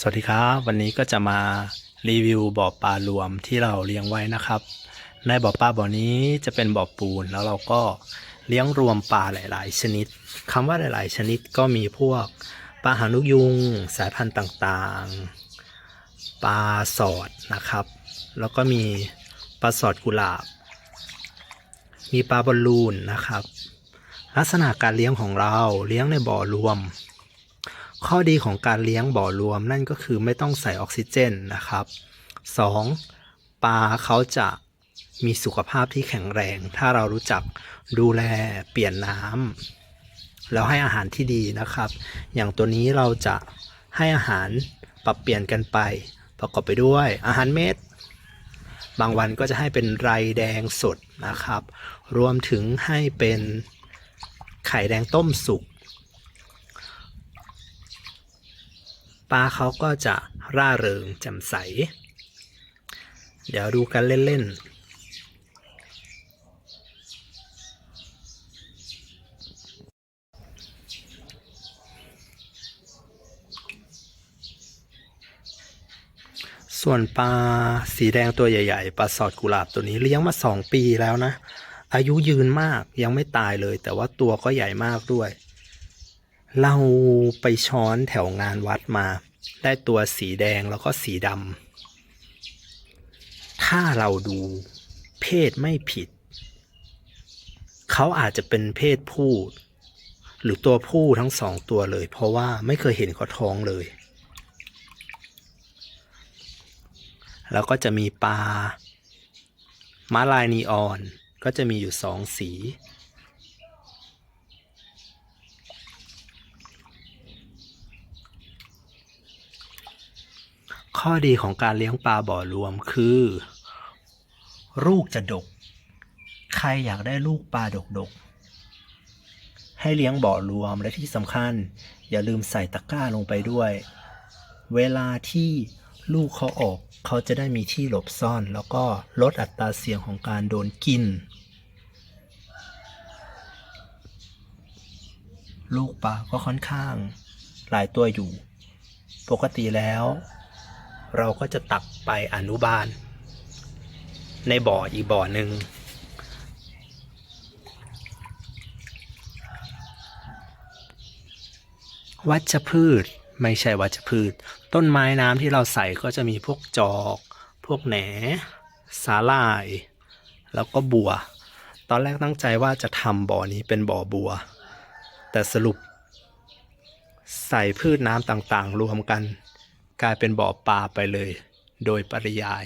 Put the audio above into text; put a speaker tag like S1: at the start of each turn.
S1: สวัสดีครับ วันนี้ก็จะมารีวิวบ่อปลารวมที่เราเลี้ยงไว้นะครับ ในบ่อปลาบ่อนี้จะเป็นบ่อปูนแล้วเราก็เลี้ยงรวมปลาหลาย ๆ ชนิดคำว่าหลาย ๆ ชนิดก็มีพวกปลาหางนกยุง สายพันธุ์ต่างๆ ปลาสอดนะครับ แล้วก็มีปลาสอดกุหลาบ มีปลาบอลลูนนะครับ ลักษณะการเลี้ยงของเราเลี้ยงในบ่อรวม ข้อดีของการเลี้ยงบ่อรวมนั่นก็คือไม่ต้องใส่ออกซิเจนนะครับ 2. ปลาเขาจะมีสุขภาพที่แข็งแรง ถ้าเรารู้จักดูแลเปลี่ยนน้ำแล้วให้อาหารที่ดีนะครับ อย่างตัวนี้เราจะให้อาหารปรับเปลี่ยนกันไป ประกอบไปด้วยอาหารเม็ด บางวันก็จะให้เป็นไรแดงสดนะครับ รวมถึงให้เป็นไข่แดงต้มสุก ปลาเขาก็จะร่าเริงแจ่มใส เดี๋ยวดูกันเล่นๆส่วนปลาสีแดงตัวใหญ่ๆปลาสอดกุหลาบตัวนี้เลี้ยงมาสองปีแล้วนะ อายุยืนมากยังไม่ตายเลย แต่ว่าตัวก็ใหญ่มากด้วย เราไปช้อนแถวงานวัดมา ได้ตัวสีแดงแล้วก็สีดำถ้าเราดูเพศไม่ผิด เขาอาจจะเป็นเพศผู้ หรือตัวผู้ทั้งสองตัวเลย เพราะว่าไม่เคยเห็นเขาท้องเลย แล้วก็จะมีปลาม้าลายนีออนก็จะมีอยู่สองสี ข้อดีของการเลี้ยงปลาบ่อรวมคือ ลูกจะดก ใครอยากได้ลูกปลาดกดกๆ ให้เลี้ยงบ่อรวมและที่สำคัญ อย่าลืมใส่ตะกร้าลงไปด้วย เวลาที่ลูกเขาออกเขาจะได้มีที่หลบซ่อน แล้วก็ลดอัตราเสี่ยงของการโดนกิน ลูกปลาก็ค่อนข้าง หลายตัวอยู่ ปกติแล้ว เราก็จะตักไปอนุบาล ในบ่ออีกบ่อหนึ่งวัชพืชไม่ใช่วัชพืช ต้นไม้น้ำที่เราใส่ก็จะมีพวกจอก พวกแหนสาลาย แล้วก็บัว ตอนแรกตั้งใจว่าจะทำบ่อนี้เป็นบ่อบัว แต่สรุป ใส่พืชน้ำต่างๆ รวมกัน กลายเป็นบ่อปลาไปเลย โดยปริยาย